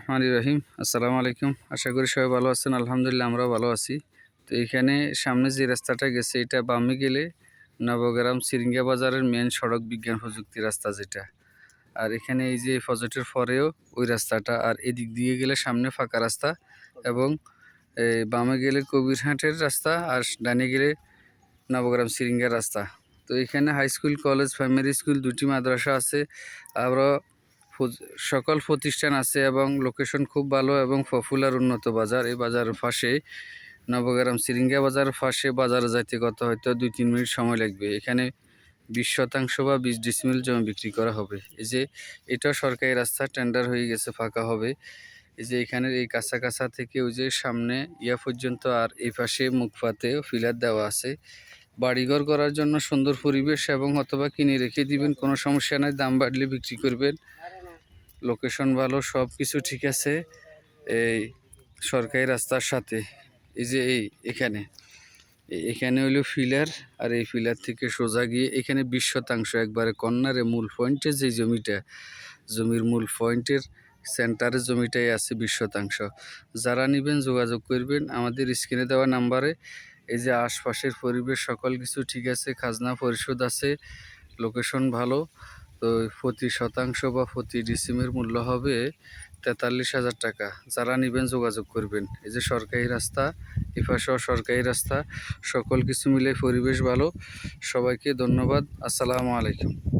রহমান রহিম। আসসালামু আলাইকুম। আশা করি সবাই ভালো আছেন। আলহামদুলিল্লাহ, আমরাও ভালো আছি। তো এখানে সামনে যে রাস্তাটা গেছে, এটা বামে গেলে নবগ্রাম সিরিঙ্গা বাজারের মেন সড়ক বিজ্ঞান প্রযুক্তি রাস্তা যেটা। আর এখানে এই যে ফজটের পরেও ওই রাস্তাটা, আর এদিক দিয়ে গেলে সামনে ফাঁকা রাস্তা এবং বামে গেলে কবিরহাটের রাস্তা আর ডানে গেলে নবগ্রাম সিরিঙ্গার রাস্তা। তো এখানে high school college primary school দুটি মাদ্রাসা আছে। আরও সকল প্রতিষ্ঠান আছে এবং লোকেশন খুব ভালো এবং পপুলার উন্নত বাজার। এই বাজারের পাশে নবগ্রাম সিরিঙ্গা বাজারের পাশে বাজারে যাইতে কত হয়তো দুই তিন মিনিট সময় লাগবে। এখানে বিশ শতাংশ বা বিশ ডিসমিল জমি বিক্রি করা হবে। এই যে এটা সরকারি রাস্তা টেন্ডার হয়ে গেছে, ফাঁকা হবে। এই যে এখানের এই কাঁচা কাঁচা থেকে ওই যে সামনে ইয়া পর্যন্ত আর এই পাশে মুখপাতে ফিলার দেওয়া আছে। বাড়িঘর করার জন্য সুন্দর পরিবেশ এবং অথবা কিনে রেখে দিবেন, কোনো সমস্যা নাই, দাম বাড়লে বিক্রি করবেন। লোকেশন ভালো সব কিছু ঠিক আছে। এই সরকারি রাস্তার সাথে। এই যে এই এখানে। এখানে হলো ফিলার, আর এই ফিলার থেকে সোজা গিয়ে এখানে বিশ শতাংশ একবারে কর্নারে মূল পয়েন্টে যে জমিটা, জমির মূল পয়েন্টের সেন্টারে জমিটাই আছে বিশ শতাংশ। যারা নেবেন যোগাযোগ করবেন। আমাদের স্ক্রিনে দেওয়া নাম্বারে এই যে আশপাশের পরিবেশ, সকল কিছু ঠিক আছে, খাজনা পরিশোধ আছে, লোকেশন ভালো। তো প্রতি শতাংশ বা প্রতি ডিসিমের মূল্য হবে তেতাল্লিশ হাজার টাকা। যারা নেবেন যোগাযোগ করবেন। এই যে সরকারি রাস্তা ইফাসহ সরকারি রাস্তা। সকল কিছু মিলে পরিবেশ ভালো। সবাইকে ধন্যবাদ। আসসালামু আলাইকুম।